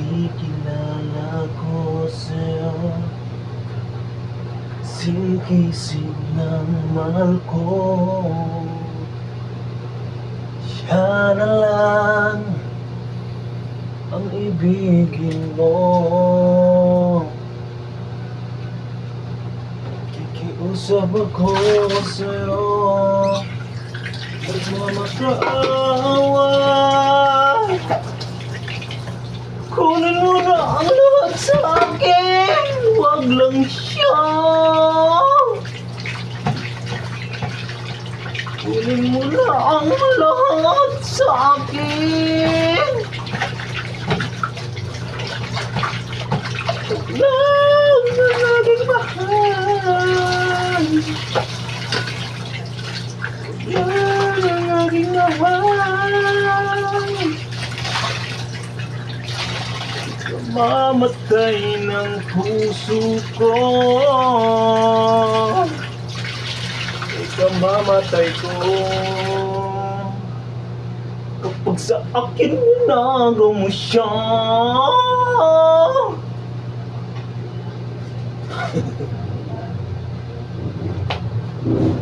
Nakikilala ko sa'yo Singkisig ng mahal ko. Siya na lang Ang ibigin mo. Kikiusap ako sa'yo. Nagmamakaawa Kunin mo na ang lahat sa akin. Huwag lang siya. Kunin mo na ang lahat sa akin. Lang na laging mahal Lang na laging mahal Namamatay ng puso ko. Ikaw Ikamamatay ko. Kapag sa akin nagaw mo siya.